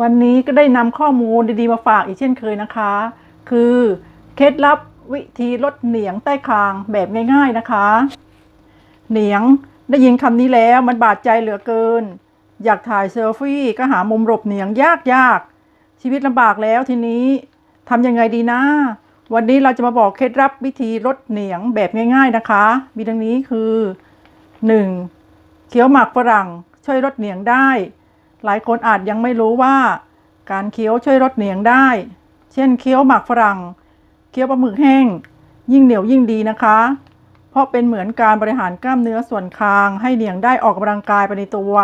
วันนี้ก็ได้นำข้อมูลดีๆมาฝากอีกเช่นเคยนะคะ คือเคล็ดลับวิธีลดเหนียงใต้คางแบบง่ายๆนะคะ เหนียงได้ยินคำนี้แล้วมันบาดใจเหลือเกิน อยากถ่ายเซลฟี่ก็หามุมหลบเหนียงยากยากๆชีวิตลำบากแล้วทีนี้ทำยังไงดีนะ วันนี้เราจะมาบอกเคล็ดลับวิธีลดเหนียงแบบง่าย ๆนะคะ มีดังนี้คือ 1. เคี้ยวหมากฝรั่งช่วยลดเหนียงได้ หลายคนอาจยังไม่รู้ว่า การเคี้ยวช่วยลดเหนียงได้ เช่นเคี้ยวหมากฝรั่ง เคี้ยวปลาหมึกแห้ง ยิ่งเหนียวยิ่งดีนะคะ เพราะเป็นเหมือนการบริหารกล้ามเนื้อส่วนคาง ให้เหนียงได้ออกกำลังกายไปในตัว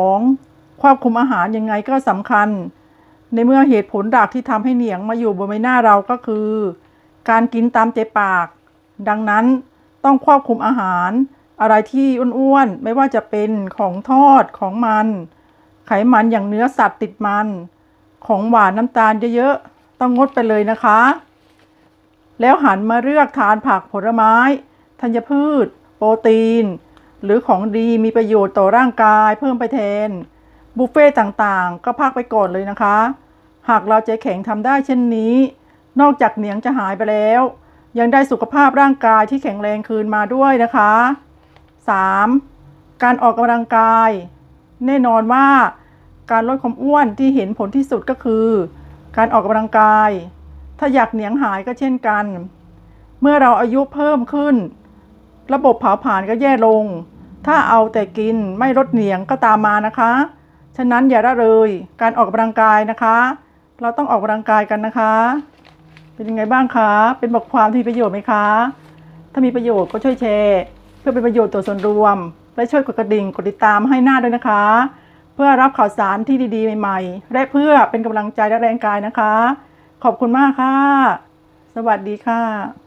2. ควบคุมอาหารยังไงก็สำคัญ ในเมื่อเหตุผลหลักที่ทำให้เหนียงมาอยู่บนใบหน้าเราก็คือ การกินตามใจปาก ดังนั้นต้องควบคุมอาหารอะไรที่อ้วนๆ ไม่ว่าจะเป็นของทอดของมัน ไขมันอย่างเนื้อสัตว์ติดมัน ของหวานน้ำตาลเยอะๆ ต้องงดไปเลยนะคะ แล้วหันมาเลือกทานผักผลไม้ ธัญพืช โปรตีน หรือของดีมีประโยชน์ต่อร่างกายเพิ่มไปแทน บุฟเฟ่ต่างๆ ก็พักไปก่อนเลยนะคะ หากเราใจแข็งทำได้เช่นนี้ นอกจากเหนียงจะหายไปแล้ว ยังได้สุขภาพร่างกายที่แข็งแรงคืนมาด้วยนะคะ 3. การออกกำลังกาย แน่นอนว่าการลดความอ้วนที่เห็นผลที่สุดก็คือ การออกกำลังกาย ถ้าอยากเหนียงหายก็เช่นกัน เมื่อเราอายุเพิ่มขึ้น ระบบเผาผลาญก็แย่ลง ถ้าเอาแต่กินไม่ลดเหนียงก็ตามมานะคะ ฉะนั้นอย่าละเลยการออกกำลังกายนะคะ เราต้องออกกำลังกายกันนะคะ เป็นยังไงบ้างคะ เป็นบทความที่มีประโยชน์ไหมคะ ถ้ามีประโยชน์ก็ช่วยแชร์ เพื่อเป็นประโยชน์ต่อส่วนรวม และช่วยกดกระดิ่งกดติดตามให้หน้าด้วยนะคะ เพื่อรับข่าวสารที่ดีๆ ใหม่ๆ และเพื่อเป็นกำลังใจและแรงกายนะคะ ขอบคุณมากค่ะ สวัสดีค่ะ